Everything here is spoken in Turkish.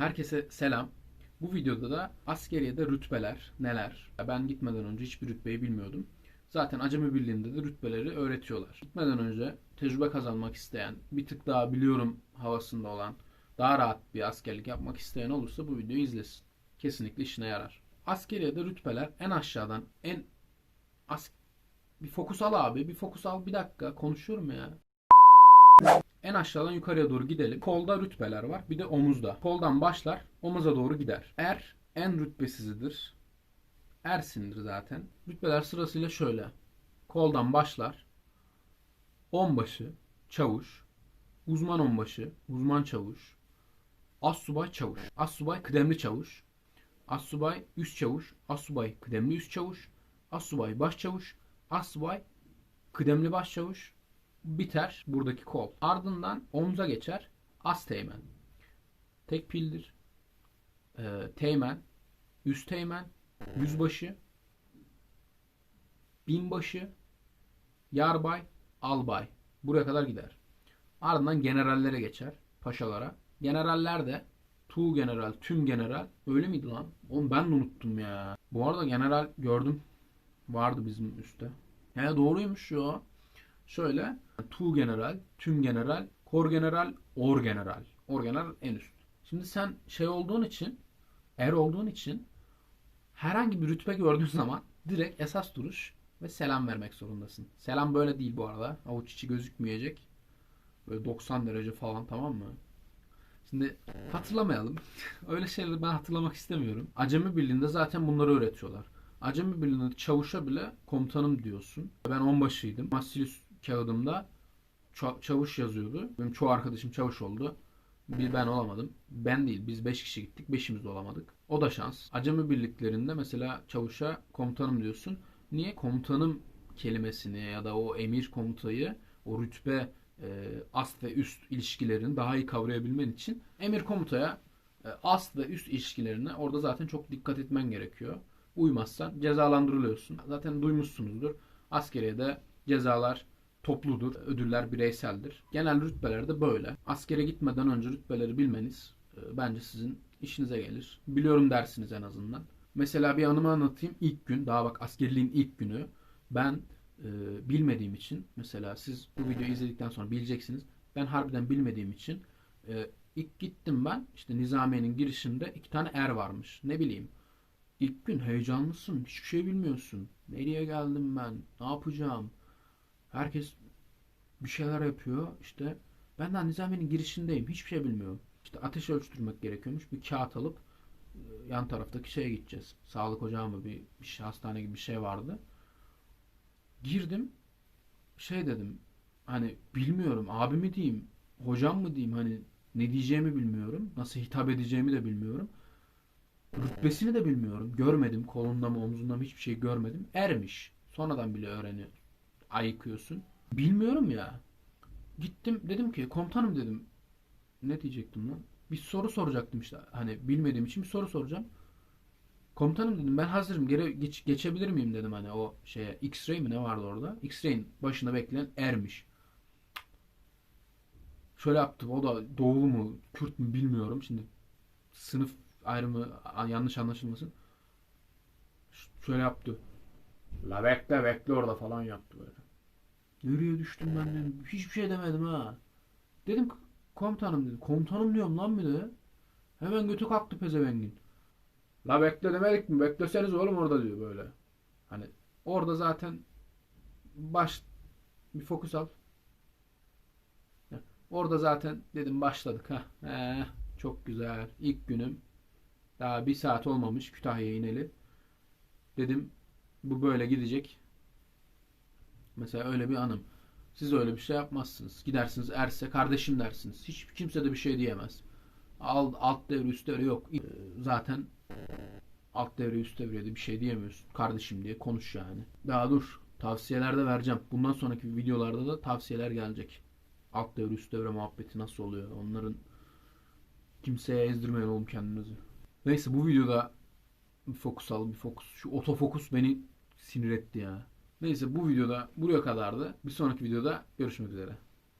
Herkese selam. Bu videoda da askeriyede rütbeler neler? Ben gitmeden önce hiçbir rütbeyi bilmiyordum. Zaten Acemi Birliği'nde de rütbeleri öğretiyorlar. Gitmeden önce tecrübe kazanmak isteyen, bir tık daha biliyorum havasında olan, daha rahat bir askerlik yapmak isteyen olursa bu videoyu izlesin. Kesinlikle işine yarar. Askeriyede rütbeler en aşağıdan en as bir fokus al abi, bir fokus al bir dakika konuşuyorum ya. En aşağıdan yukarıya doğru gidelim. Kolda rütbeler var. Bir de omuzda. Koldan başlar, omuza doğru gider. Er en rütbesizidir. Ersindir zaten. Rütbeler sırasıyla şöyle. Koldan başlar. Onbaşı, çavuş, uzman onbaşı, uzman çavuş, assubay çavuş, assubay kıdemli çavuş, assubay üst çavuş, assubay kıdemli üst çavuş, assubay baş çavuş, assubay kıdemli baş çavuş, biter buradaki kol. Ardından omuza geçer as teğmen. Tek pildir. Ee, teğmen, üst teğmen, yüzbaşı, binbaşı, yarbay, albay. Buraya kadar gider. Ardından generallere geçer. Paşalara. Generaller de Tu general, tüm general. Öyle miydi lan? Oğlum ben de unuttum ya. Bu arada general gördüm. Vardı bizim üstte. He doğruymuş ya. Şöyle Tu general, tüm general, kor general, or general. Or general en üst. Şimdi sen şey olduğun için, er olduğun için herhangi bir rütbe gördüğün zaman direkt esas duruş ve selam vermek zorundasın. Selam böyle değil bu arada. Avuç içi gözükmeyecek. Böyle 90 derece falan tamam mı? Şimdi hatırlamayalım. Öyle şeyleri ben hatırlamak istemiyorum. Acemi Birliği'nde zaten bunları öğretiyorlar. Acemi Birliği'nde çavuşa bile komutanım diyorsun. Ben onbaşıydım. Masilus kağıdımda ça- çavuş yazıyordu. Benim çoğu arkadaşım çavuş oldu. Bir ben olamadım. Ben değil. Biz 5 kişi gittik. 5'imiz de olamadık. O da şans. Acemi birliklerinde mesela çavuşa komutanım diyorsun. Niye? Komutanım kelimesini ya da o emir komutayı, o rütbe, e, ast ve üst ilişkilerini daha iyi kavrayabilmen için emir komutaya e, ast ve üst ilişkilerine orada zaten çok dikkat etmen gerekiyor. Uymazsan cezalandırılıyorsun. Zaten duymuşsunuzdur. Askeriyede cezalar topludur, ödüller bireyseldir. Genel rütbelerde böyle. Askere gitmeden önce rütbeleri bilmeniz e, bence sizin işinize gelir. Biliyorum dersiniz en azından. Mesela bir anımı anlatayım. İlk gün, daha bak askerliğin ilk günü ben e, bilmediğim için mesela siz bu videoyu izledikten sonra bileceksiniz. Ben harbiden bilmediğim için e, ilk gittim ben işte Nizamiye'nin girişinde iki tane er varmış. Ne bileyim. İlk gün heyecanlısın. Hiçbir şey bilmiyorsun. Nereye geldim ben? Ne yapacağım? Herkes bir şeyler yapıyor. İşte ben de Nizamiye'nin girişindeyim. Hiçbir şey bilmiyorum. İşte ateş ölçtürmek gerekiyormuş. Bir kağıt alıp e, yan taraftaki şeye gideceğiz. Sağlık ocağı mı bir, bir şey, hastane gibi bir şey vardı. Girdim. Şey dedim. Hani bilmiyorum. Abi mi diyeyim? Hocam mı diyeyim? Hani ne diyeceğimi bilmiyorum. Nasıl hitap edeceğimi de bilmiyorum. Rütbesini de bilmiyorum. Görmedim. Kolunda mı omzunda mı hiçbir şey görmedim. Ermiş. Sonradan bile öğreniyor. Ayıkıyorsun. Bilmiyorum ya. Gittim dedim ki komutanım dedim. Ne diyecektim lan? Bir soru soracaktım işte. Hani bilmediğim için bir soru soracağım. Komutanım dedim ben hazırım. Geri geç, geçebilir miyim dedim hani o şeye. X-ray mi ne vardı orada? X-ray'in başında bekleyen ermiş. Şöyle yaptım. O da doğulu mu, Kürt mü bilmiyorum. Şimdi sınıf ayrımı yanlış anlaşılmasın. Şöyle yaptı. La bekle bekle orada falan yaptı böyle. Nereye düştüm ben dedim. Hiçbir şey demedim ha. Dedim komutanım dedi. Komutanım diyorum lan bir de. Hemen götü kalktı pezevengin. La bekle demedik mi? Bekleseniz oğlum orada diyor böyle. Hani orada zaten baş bir fokus al. Orada zaten dedim başladık ha. He, çok güzel. İlk günüm. Daha bir saat olmamış Kütahya'ya ineli. Dedim bu böyle gidecek. Mesela öyle bir anım. Siz öyle bir şey yapmazsınız. Gidersiniz erse kardeşim dersiniz. Hiç kimse de bir şey diyemez. Alt, alt devre üst devre yok. Zaten alt devre üst devreye de bir şey diyemiyorsun. Kardeşim diye konuş yani. Daha dur. Tavsiyeler de vereceğim. Bundan sonraki videolarda da tavsiyeler gelecek. Alt devre üst devre muhabbeti nasıl oluyor? Onların kimseye ezdirmeyin oğlum kendinizi. Neyse bu videoda bir fokus al bir fokus. Şu otofokus beni sinir etti ya. Neyse bu videoda buraya kadardı. Bir sonraki videoda görüşmek üzere.